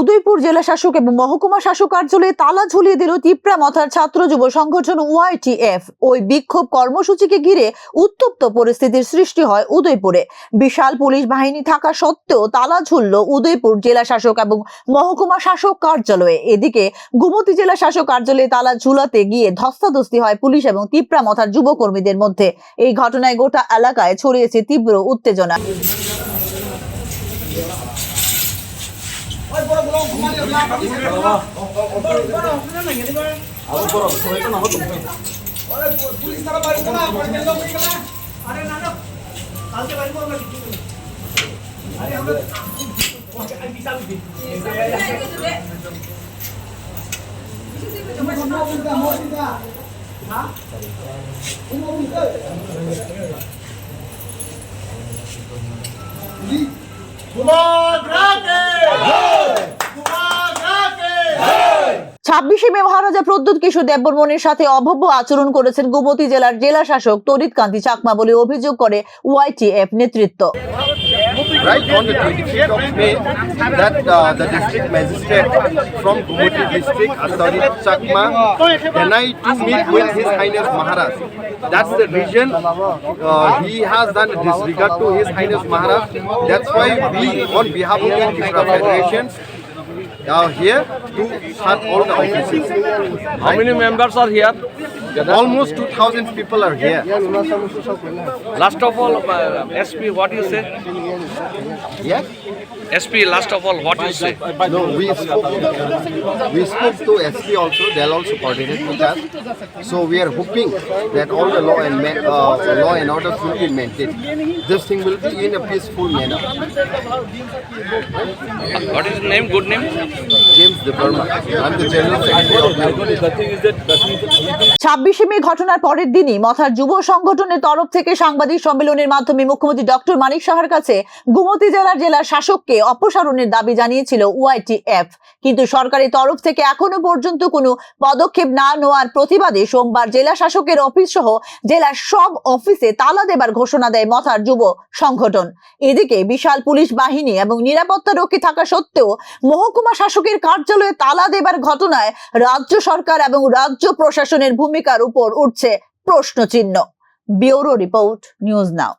উদয়পুর জেলা শাসক এবং মহকুমা শাসক কার্যালয়ে তালা ঝুলিয়ে দিল তিপ্রা মথার ছাত্র যুব সংগঠন ওয়াইটিএফ ওই বিক্ষোভ কর্মসূচিকে ঘিরে উত্তপ্ত পরিস্থিতির সৃষ্টি হয় উদয়পুরে। বিশাল পুলিশ বাহিনী থাকা সত্ত্বেও তালা ঝুলল উদয়পুর জেলা শাসক এবং মহকুমা শাসক কার্যালয়ে। এদিকে গুমতি জেলা শাসক কার্যালয়ে তালা ঝুলাতে গিয়ে ধস্তাধস্তি হয় পুলিশ এবং তিপ্রা মথার যুবকর্মীদের মধ্যে। এই ঘটনায় গোটা এলাকায় ছড়িয়েছে তীব্র উত্তেজনা। 고마워 ছাব্বিশে মে মহারাজা প্রদ্যুৎ কিশোর দেববর্মনের সাথে অভব্য আচরণ করেছেন গোমতী জেলার জেলা শাসক তরিত কান্তি চাকমা বলে অভিযোগ করে ওয়াইটিএফ নেতৃত্ব right on the 25th of May that uh, the district magistrate from Gumoti district, Asari Chakma, denied to meet with His Highness Maharaj. That's the reason uh, he has done disregard to His Highness Maharaj. That's why we, on behalf of the Federation, are here to shut all the offices. How many members are here? Almost 2,000 people are here. Last of all, uh, SP, what you say? Yes? SP, last of all, what you say? No, we spoke, we spoke to SP also, they'll also coordinate with us. So we are hoping that all the law and, ma- uh, law and order will be maintained. This thing will be in a peaceful manner. What is the name? Good name? James De Burma, I'm the General Secretary of the ছাব্বিশে মে ঘটনার পরের দিনই মথার যুব সংগঠনের তরফ থেকে সাংবাদিক সম্মেলনের মাধ্যমে মুখ্যমন্ত্রী ডক্টর মানিক সাহার কাছে গুমতি জেলার জেলা শাসককে অপসারণের দাবি জানিয়েছিল ওয়াইটিএফ কিন্তু সরকারি তরফ থেকে এখনও পর্যন্ত কোনো পদক্ষেপ না নেওয়ার প্রতিবাদে সোমবার জেলা শাসকের অফিস সহ জেলার সব অফিসে তালা দেবার ঘোষণা দেয় মথার যুব সংগঠন। এদিকে বিশাল পুলিশ বাহিনী এবং নিরাপত্তা রক্ষী থাকা সত্ত্বেও মহকুমা শাসকের কার্যালয়ে তালা দেবার ঘটনায় রাজ্য সরকার এবং রাজ্য প্রশাসনের ভূমিকার উপর উঠছে প্রশ্নচিহ্ন। Bureau report, news now.